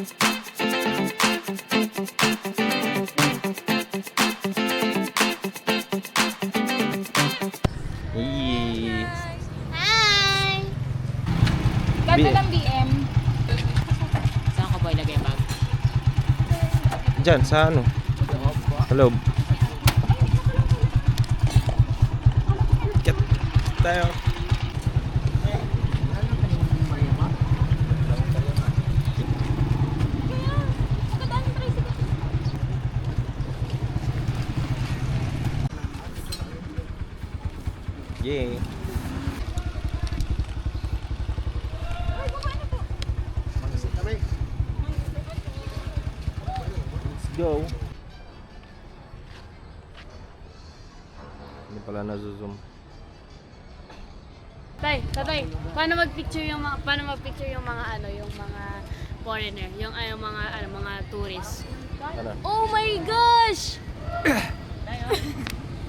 Yee. Hi! Ganda B- ng BM. Saan ko ba ilagay yung bag? Diyan, sa ano? Loob. Ket tayo. Yeah. Let's go. Hindi pala na-zoom. Tay, tatay, paano mag-picture yung mga paano mag-picture yung mga ano, yung mga foreigner, yung ay yung mga ano, mga tourist. Ano? Oh my gosh!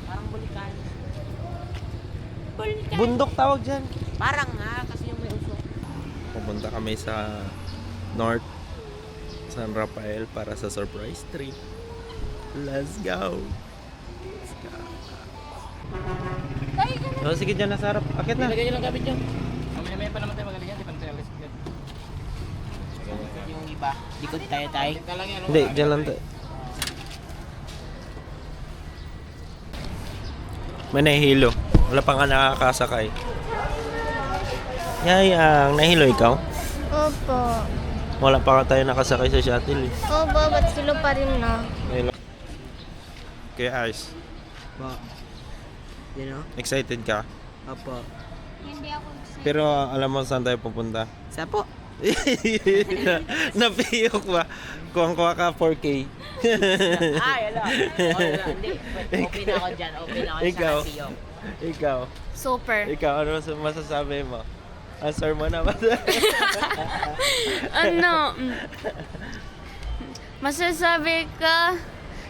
Parang bulikan. Bundok tawag dyan. Parang nga, kasi yung may usok. Pupunta kami sa North San Rafael para sa surprise trip. Let's go! Let's go! Oh, sige dyan nasa harap. Akit na. Ilagay nyo lang gamit yun. Mamaya-maya pa naman tayo magaling yan, di pa natin alis. Yung iba, likod tayo tayo. Hindi, dyan lang tayo. May nahihilo. Wala pa nga nakakasakay. Yayang, nahilo ikaw? Opo. Wala pa nga tayo nakasakay sa shuttle eh. Opo, ba't sila pa rin na? Kaya Ice, Po. You know? excited ka? Opo. Pero alam mo saan tayo pupunta? Sa po? Napiyok ba? Kuwang-kuwa ka 4K. Ay, ala. Wala, hindi. Open ako dyan. Open ako Ikaw. sa Piyong. ikaw, Super. ikaw, ano mas- masasabi mo? Answer mo na ba? ano? Masasabi ka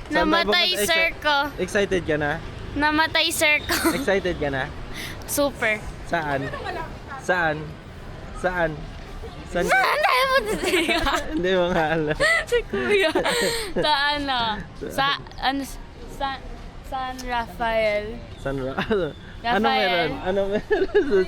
Saan tayo namatay pupunta? sir ko. Excited ka na? Namatay sir ko. Excited ka na? Super. Saan? Saan? Saan? Saan? Saan tayo punta Hindi mo nga alam. Si Kuya. Sa ano? Sa, ano, sa, San Rafael. San Ra- ano? Ano Rafael. meron? Ano meron?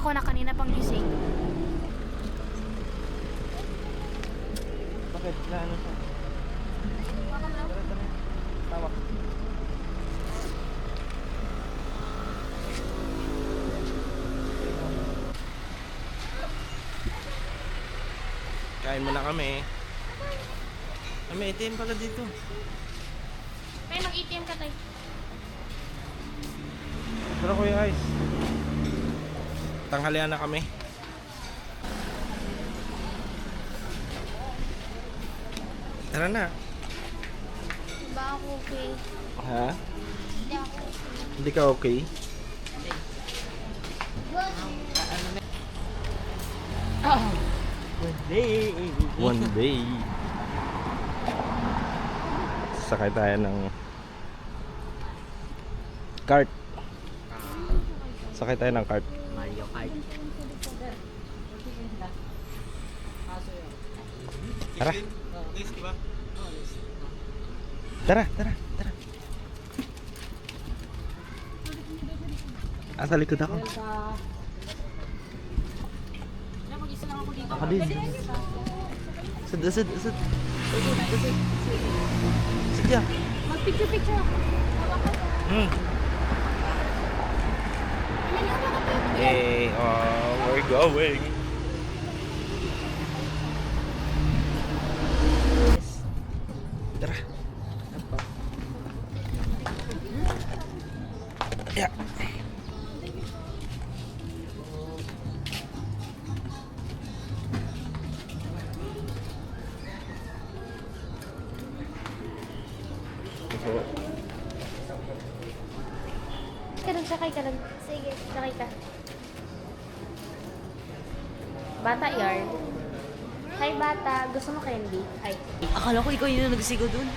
Ako na kanina pang gising. Bakit? Na ano siya? Tawak. Kain muna kami. Ah, may ATM pala dito. May mag-ATM ka tayo. Tara Kuya Ice. Tanghalian na kami. Tara na. Ba ako okay? Ha? Hindi ako Hindi ka okay? One day. Sakay tayo ng cart. Sakay tayo ng cart. Mario Kart. Tara. Tara, tara, tara. Ah, sa likod ako. Ako din. Usad, usad, usad. Sige. Mag-picture-picture ako. Hmm. Yay, oh, uh, we're going. Tara. Yeah. Candy? Ay. Akala ko ikaw yung nagsigaw doon.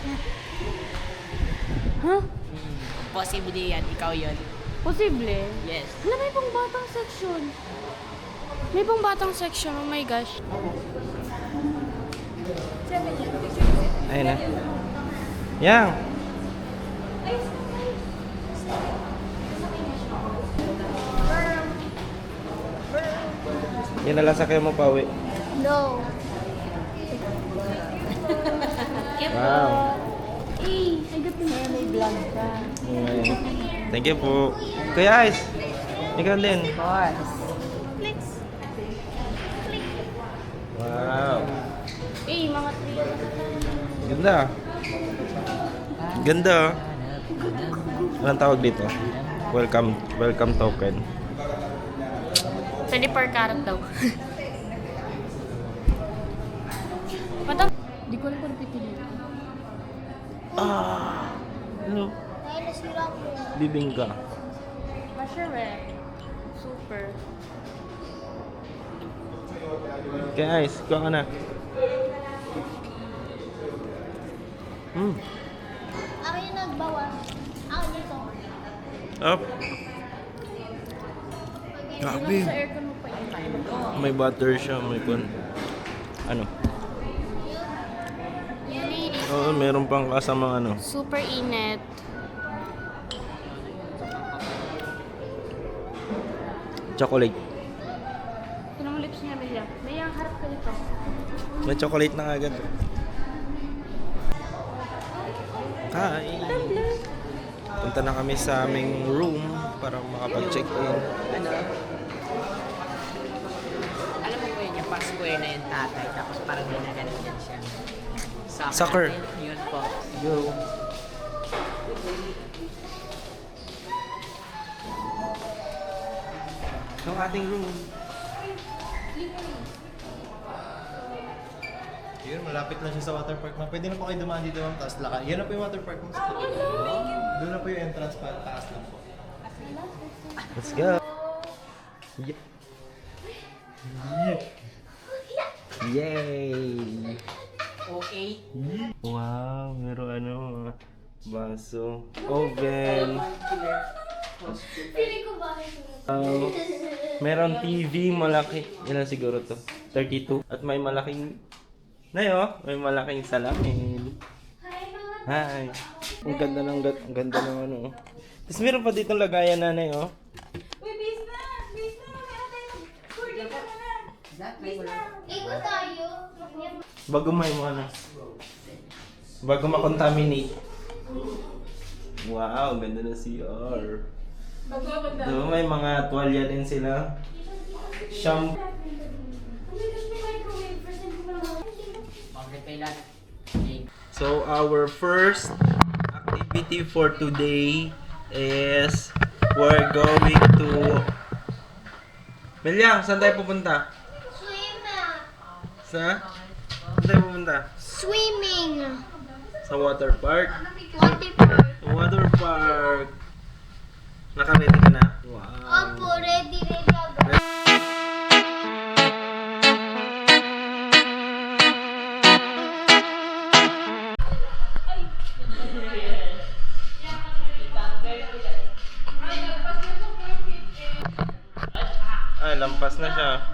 Huh? Hmm. Possible yan, ikaw yun. Posible. Yes. Wala, may pang batang section. May pang batang section, oh my gosh. Ayun na. Yang. Yan na lang sa kayo mo pauwi. No. Wow. Eh, I got to may vlog ka. Thank you po. Kuya Ice. Ikaw din. Of course. Wow. Eh, mga three. Ganda. Ganda. Anong tawag dito? Welcome, welcome token. 20 per carat daw. Patang. Di ko alam kung pipili. Ah. Ano? Dahil nasira ko. Bibingka. Masure. Super. Kaya Ice, kuha ka na. Hmm. Ako yung nagbawa. Ako dito. Up. Sa Grabe. aircon mo pa yun. May butter siya, may kon. Ano? Oo, meron pang kasamang ano. Super init. Chocolate. Ito naman lips niya, Bea. Bea, harap ka dito. May chocolate na agad. Hi! Punta na kami sa aming room para makapag-check-in. Ano? Alam mo ba yun, yung pa-square na yung tatay, tapos parang ginaganon yan siya. Soccer. Yun po. Yo! Ang ating room. Yun, malapit lang siya sa water park. ma'am. Pwede na po kayo dumaan dito ma'am, tapos lakad. Yan na po yung water park mo. Doon na po yung entrance pa, taas lang po. Let's go! Ye- Yay! Wow, meron ano, baso, oven. Wow. Meron TV, malaki. Ilan siguro to? 32. At may malaking... Nayo, may malaking salamin. Hi. Ang ganda ng ang ganda ng ano. oh. Tapos meron pa ditong lagayan na oh. Ikot tayo. Bago may mo ano. Bago makontaminate. Wow, ganda na CR. Diba may mga tuwalya din sila. Shampoo. So our first activity for today is we're going to Melyang, saan tayo pupunta? Sa? Saan tayo pupunta? Swimming. Sa water park. Water park. Water park. Naka-ready ka na? Wow. Opo, ready, ready agad. Ay, lampas na siya.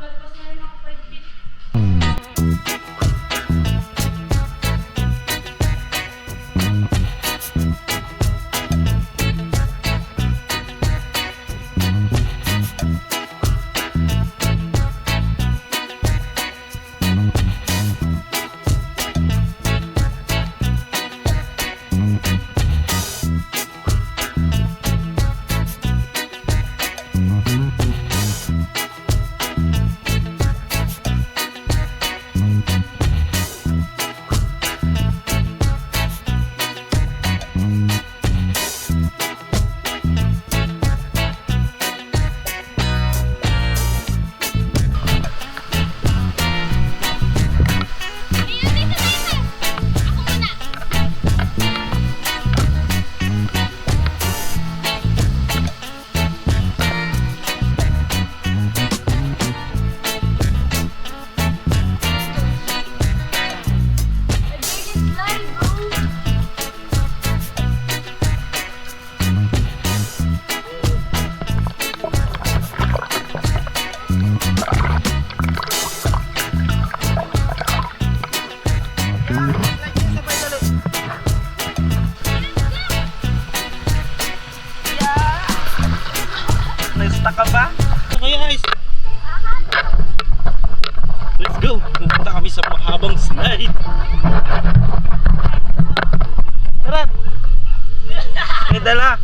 So, pumunta kami sa mahabang slide. Tara! May dala.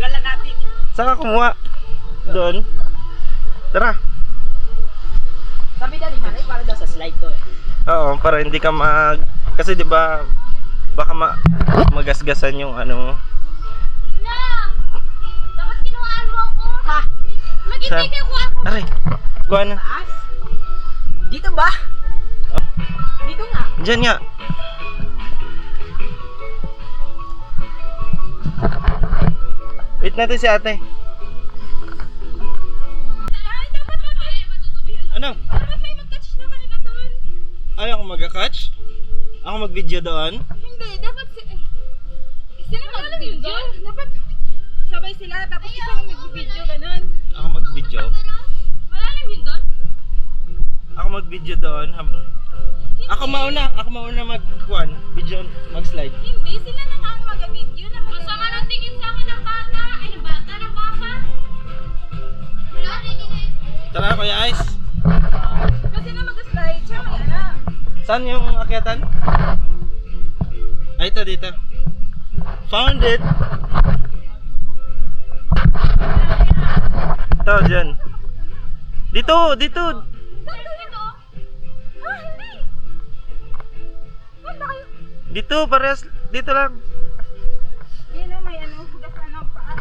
Dala natin. Saan ka kumuha? Doon. Tara. Sabi dali manay para daw sa slide to eh. Oo, para hindi ka mag... Kasi di ba baka ma magasgasan yung ano... No! Dapat kinuhaan mo ako! Ha? Mag-ibigay ko ako! Aray! Kuha na. Taas? Dito ba? Dito nga. Diyan nga. Wait natin si ate. Ano? Ayaw ako mag-catch? Ako mag-video doon? Hindi, dapat si... Eh, sila mag-video? Dapat sabay sila, tapos isang mag-video, ganun. Ako mag-video. Malalim yun doon? Ako mag-video doon. Ako mauna. Ako mauna mag-kuan. Video, mag-slide. Hindi, sila na nga ang mag-video na mag Masama ng tingin sa akin ng bata. Ay, ng bata, ng baka. Wala, tingin eh. Tara, Kuya Ice. Kasi na mag-slide siya, may ano. Saan yung akyatan? Ay, ito dito. Found it! Ito, dyan. Dito. Dito? Dito, parehas. Dito lang. Yun o, may ano, hugas na ng paa.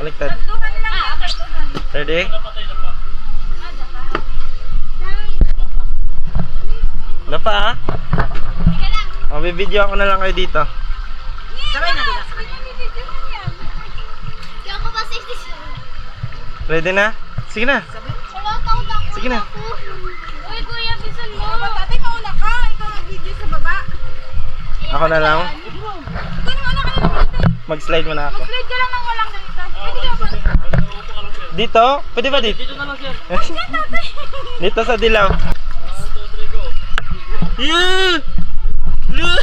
Baliktad. Tukan lang yan. Tukan. Ready? Lapa ah. Mabibideo ako na lang kayo dito. Sabay na dila. Ay, nabibidyo mo yan. Hindi ako pa 67. Ready na? Sige na. Sige na. Uy, kuya, bisan mo. Dapat ate, mauna ka. Ikaw mag-video sa baba. Ako na lang. Mag-slide muna ako. Slide ka lang ng walang ganito. Dito? Pwede ba dito? Dito na lang siya. dito sa dilaw. Yeah! Yeah!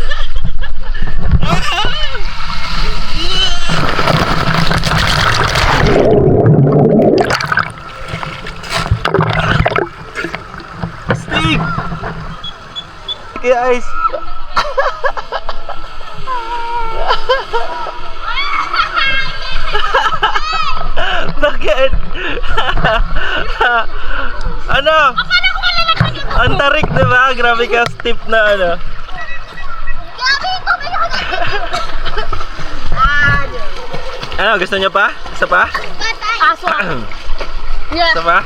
Stig! Kaya ice. Bakit? ano? Ang tarik, di ba? Grabe ka stiff na ano. Ano, gusto niyo pa? Isa pa? Aso. Isa pa?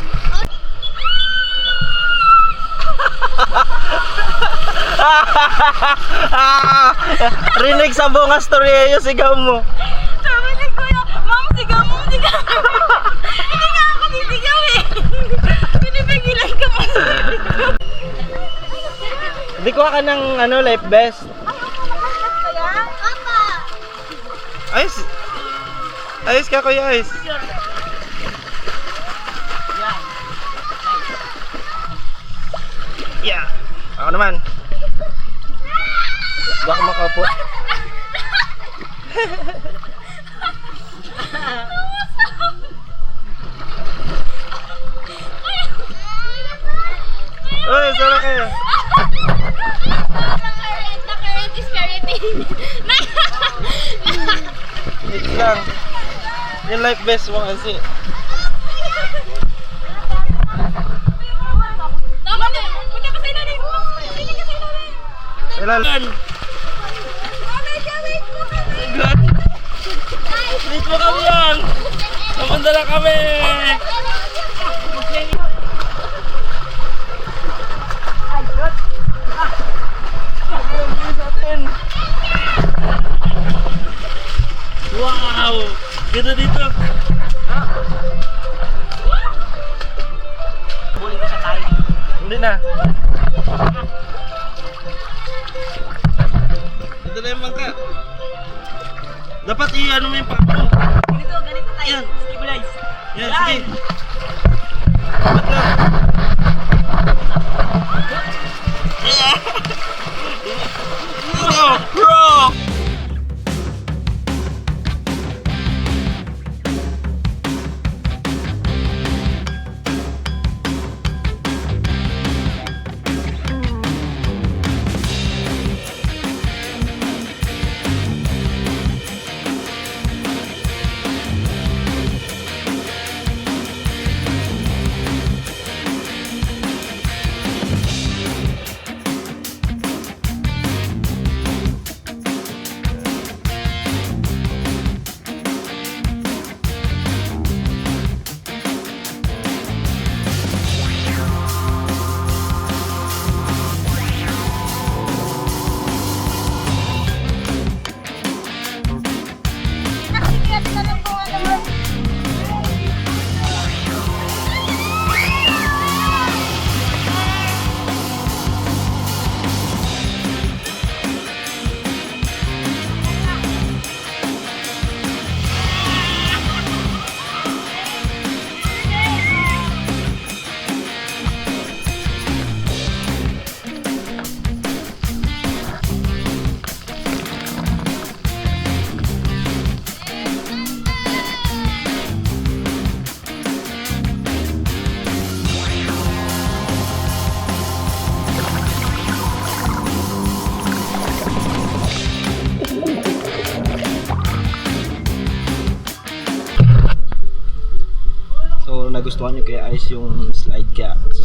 Rinig sa bunga storya sigaw mo. Sabi ni Kuya, Ma'am, sigaw mo, sigaw mo. Hindi nga ako sisigaw eh. Pinipigilan ka mo. Hindi ko ka ng ano, life vest. Ayos. Ayos ka kuya, ayos. Yeah. Ako naman. Baka makaupo. Uy, sana kayo. The current, is currenting. Wait lang. Yung life vest mo kasi. tama na. Punta ka sa ilalim. Ilalim. Kailan? Wait ka, wait mo kami. God. Wait mo kami yan. Napunta na kami.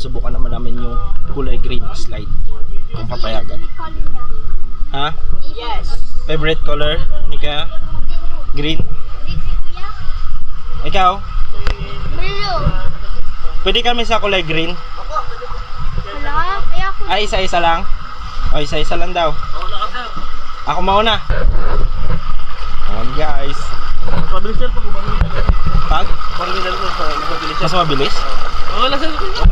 Susubukan naman namin yung kulay green slide kung papayagan. Ha? Yes. Favorite color ni Kaya? Green? Ikaw? Blue. Pwede kami sa kulay green? Wala. Kaya ako. Ay, isa-isa lang? O, isa-isa lang daw. Ako mauna. Ayan guys. Mabilis yan pag. Pag? Parang nila ko sa mabilis. Mas mabilis? Oo, lasa ko.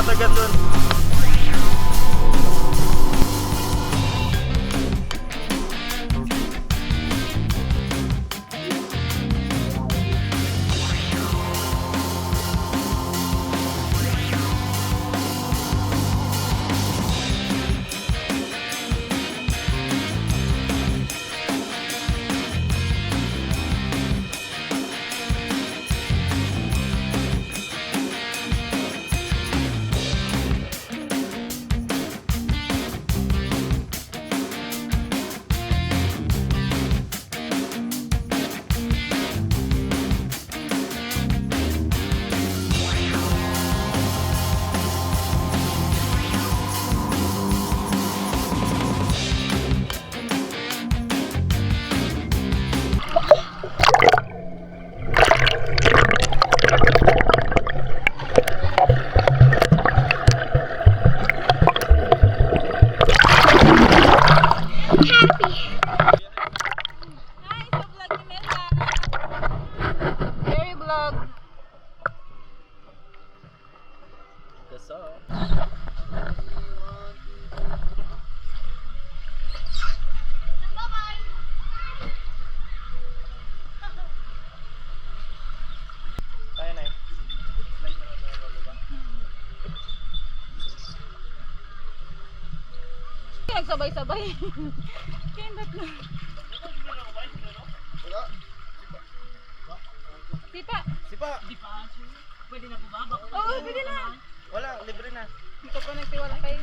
Water gun Nagsabay-sabay. Pindot na. Sipa. Sipa! Pwede na po ba? Oo, pwede na. Wala, libre na. Hindi ka pa nagtiwala kay...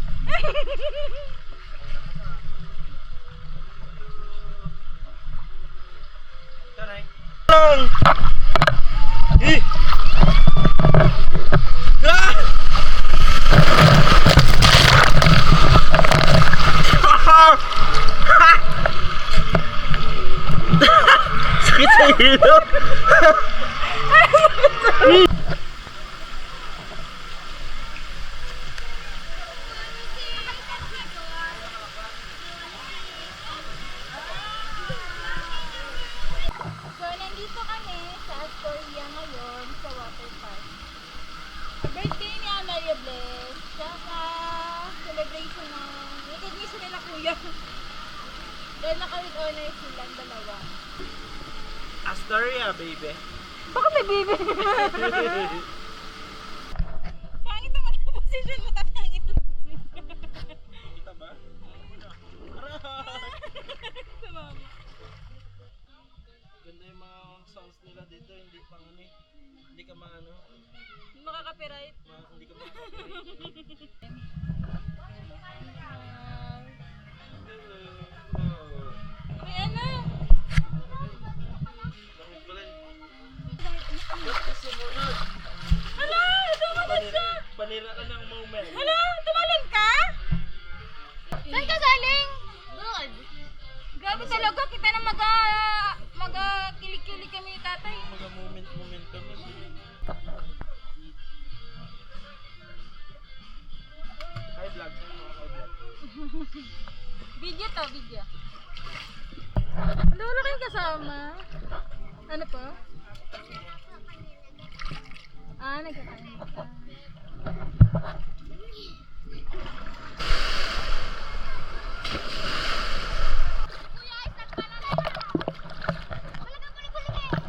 Tanay. Lang! Sa ilong! So, nandito kami sa Astoria ngayon sa water park. Tsaka celebration ng recognition nila kuya. Dahil naka-with honor silang dalawa. Astoria, baby. Bakit may bibi? Pangit naman ang position mo, tatangit. Kita ba? Sumama. Ganda yung mga sounds nila dito, hindi pang ano eh. Hindi ka maano, Makaka-copyright. ma- hindi ka makakapit. Grabe talaga, kita na mag mag kilig-kilig kami ni tatay. Mga moment-moment kami. Hi vlog. Hi vlog. Video to, video. Wala kayong kasama? Ano po? Ah, nagkakain ka.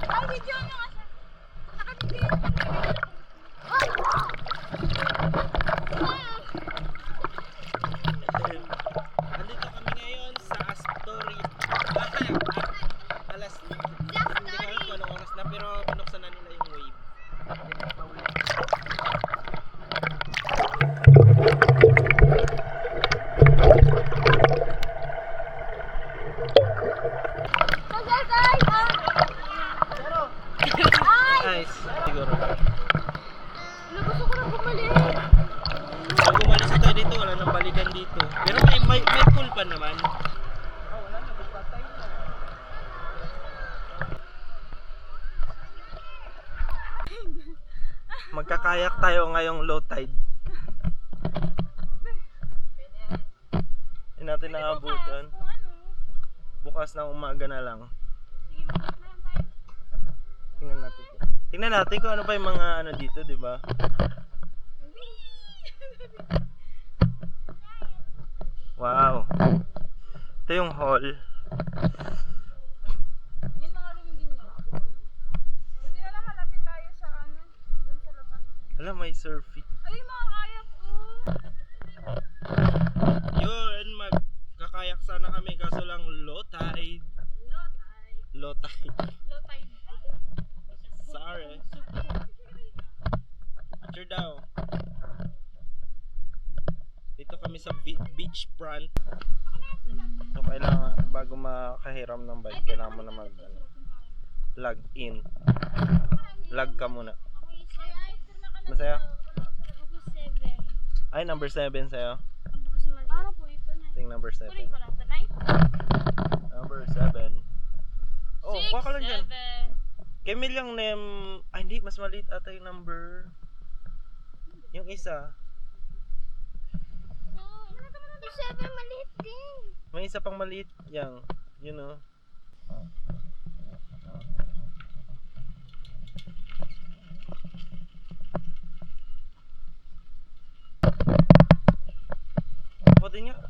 Ay, video nyo nga siya. Naka-video. Andito kami ngayon sa Astoria. Ah, alas. Hindi ko alam kung anong oras na pero binuksan na nila yung wave. Nice. Siguro. Gusto ko na bumalik. Pag umalis tayo dito, wala nang balikan dito. Pero may may, may pool pa naman. Magkakayak tayo ngayong low tide. Hindi natin naabutan. Kung ano. Bukas na umaga na lang. Tingnan natin. Tingnan natin kung ano pa yung mga ano dito, di ba? Wow. Ito yung hall. Yun mga room din yun. Buti na lang malapit tayo sa ano, dun sa labas. Alam, may surfing. Ay, mga kayak ko. Yun, magkakayak sana kami kaso lang low tide. Low tide. Low tide. Low tide. Sorry. Picture daw. Dito kami sa be- beach front. So, kailangan, bago makahiram ng bike, kailangan mo na mag, ano, log in. Log ka muna. Masaya? Ay, number 7 sa'yo. Paano po ito na? Ting number 7. Kunin ko lang ito. Number 7. Oh, Six, kuha ka lang dyan. Mel yung name... Ay, hindi. Mas maliit ata yung number. Yung isa. Seven, maliit din. May isa pang maliit. Yang. Yun oh. Ako din nga.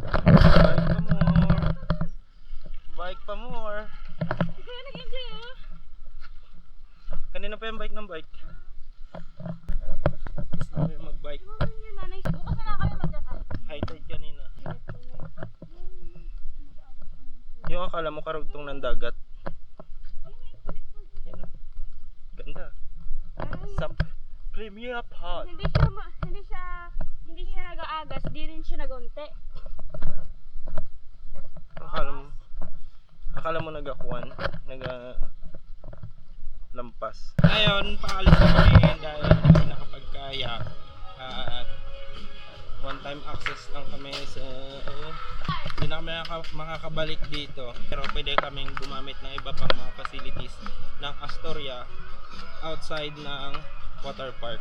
Bike pa more. Bike pa more. Kaya nag-enjoy oh. Kanina pa yung bike ng bike. Gusto namin mag-bike. Bukas na lang. High tide kanina. Yung akala mo karugtong ng dagat. Yan o. Ganda. Sa Premier Pod. Hindi siya, ma- hindi siya, hindi siya nag-aagas, di rin siya nagunti. Akala mo, akala mo nagakuan, naga lampas. Ngayon, paalis na kami dahil hindi nakapagkaya at one time access lang kami sa hindi na kami makaka- makakabalik dito pero pwede kaming gumamit ng iba pang mga facilities ng Astoria outside ng water park.